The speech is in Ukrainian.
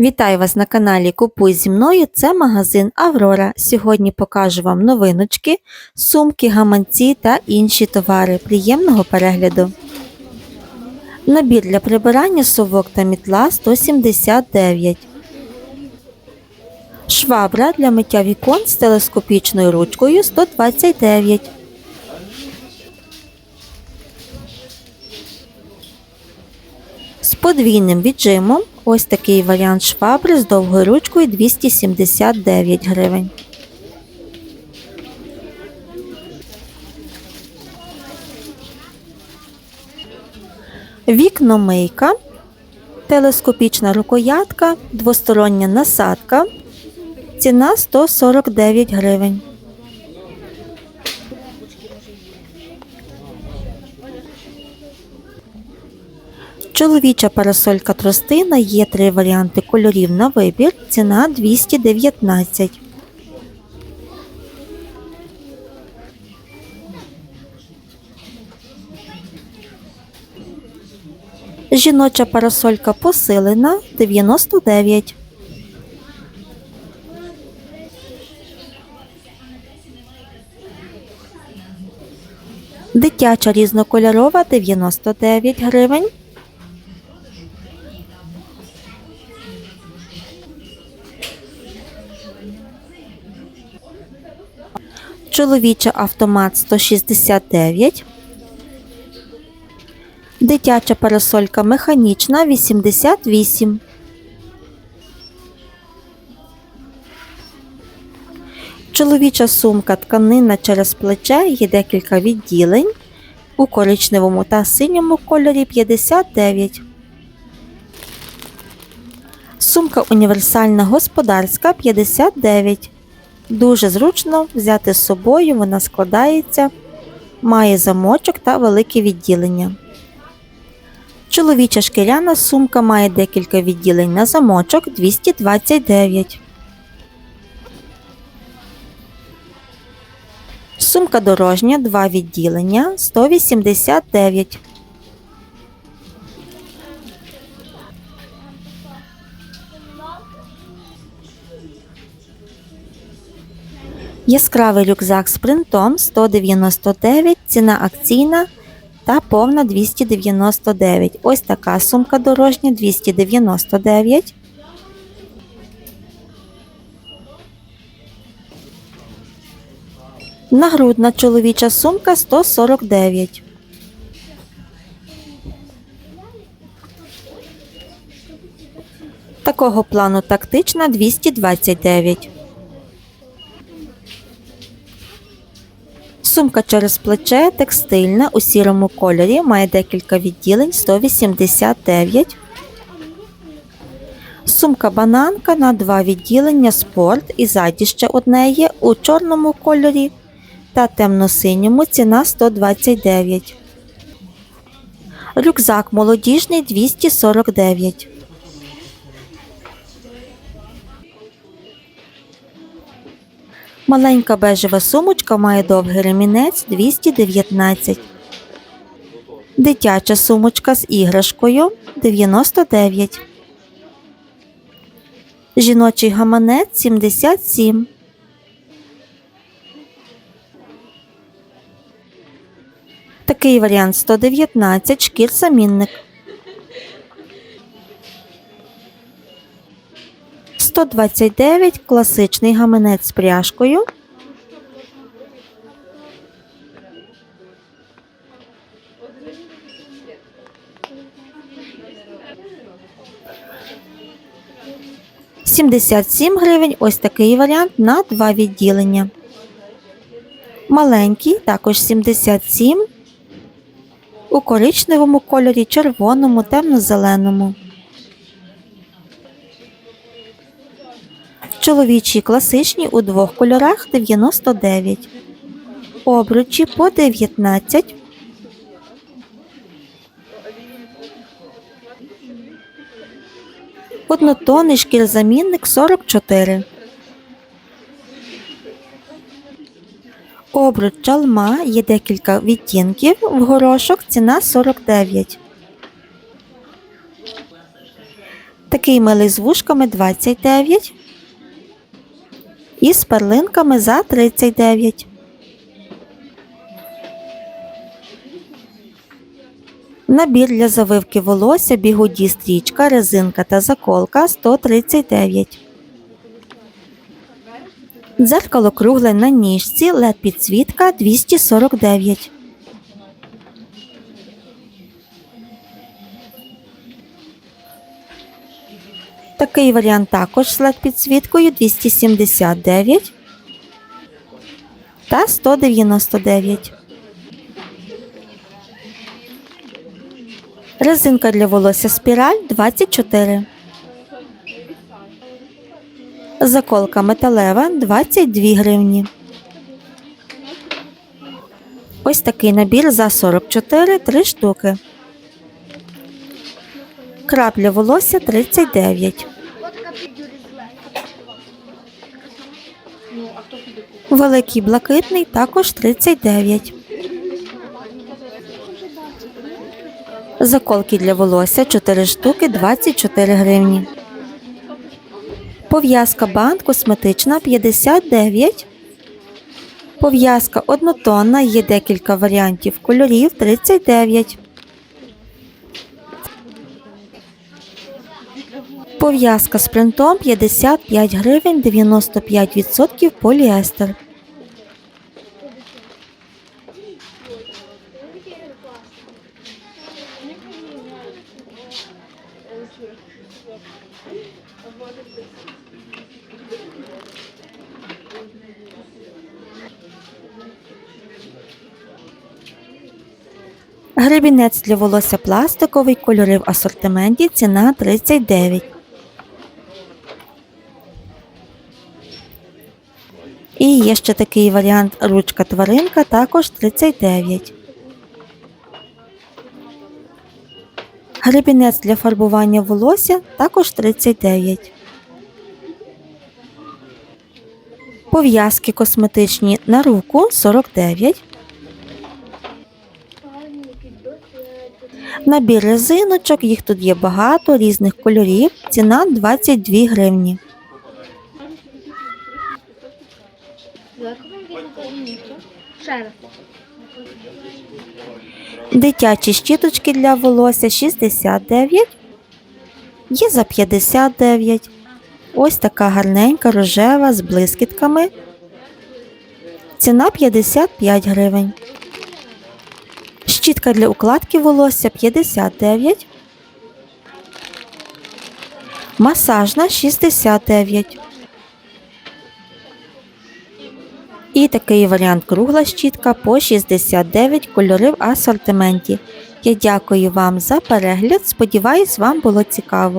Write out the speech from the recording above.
Вітаю вас на каналі Купуй зі мною. Це магазин Аврора. Сьогодні покажу вам новиночки, сумки, гаманці та інші товари. Приємного перегляду. Набір для прибирання совок та мітла 179. Швабра для миття вікон з телескопічною ручкою 129. З подвійним віджимом ось такий варіант швабри з довгою ручкою 279 гривень. Вікномийка, телескопічна рукоятка, двостороння насадка. Ціна 149 гривень. Чоловіча парасолька тростина є три варіанти кольорів на вибір. Ціна 219. Жіноча парасолька посилена 99. Дитяча різнокольорова 99 гривень. Чоловіча автомат 169. Дитяча парасолька механічна 88. Чоловіча сумка тканина через плече є декілька відділень. У коричневому та синьому кольорі 59. Сумка універсальна господарська 59. Дуже зручно взяти з собою, вона складається, має замочок та велике відділення. Чоловіча шкіряна сумка має декілька відділень на замочок 229. Сумка дорожня, два відділення 189. Яскравий рюкзак з принтом 199, ціна акційна та повна 299. Ось така сумка дорожня 299. Нагрудна чоловіча сумка 149. Такого плану тактична 229. Сумка через плече текстильна у сірому кольорі, має декілька відділень 189. Сумка бананка на два відділення спорт і ззаді ще одне є у чорному кольорі та темно-синьому ціна 129. Рюкзак молодіжний 249. Маленька бежева сумочка має довгий ремінець 219. Дитяча сумочка з іграшкою 99. Жіночий гаманець 77. Такий варіант 119 шкір замінник. 129 класичний гаманець з пряжкою. Сімдесят сім гривень ось такий варіант на два відділення. Маленький також 77 у коричневому кольорі, червоному, темно-зеленому. Чоловічі класичні у двох кольорах 99. Обручі по 19. Однотонний шкірзамінник 44. Обруч чалма є декілька відтінків. В горошок ціна 49. Такий милий з вушками 29. І з перлинками за 39. Набір для завивки волосся, бігуді стрічка, резинка та заколка 139. Дзеркало кругле на ніжці, led підсвітка 249. Такий варіант також з підсвіткою 279 та 199. Резинка для волосся спіраль 24. Заколка металева 22 гривні. Ось такий набір за 44 3 штуки. Крап для волосся 39. Великий блакитний також 39. Заколки для волосся 4 штуки 24 гривні. Пов'язка бант косметична 59. Пов'язка однотонна, є декілька варіантів кольорів 39. Пов'язка з принтом 55 гривень 95% поліестер. Гребінець для волосся пластиковий, кольори в асортименті, ціна 39. І є ще такий варіант ручка тваринка, також 39. Гребінець для фарбування волосся також 39. Пов'язки косметичні на руку 49. Набір резиночок, їх тут є багато різних кольорів. Ціна 22 гривні. Дитячі щіточки для волосся 69. Є за 59. Ось така гарненька рожева з блискітками. Ціна 55 гривень. Щітка для укладки волосся 59. Масажна 69. І такий варіант кругла щітка по 69 кольори в асортименті. Я дякую вам за перегляд. Сподіваюсь, вам було цікаво.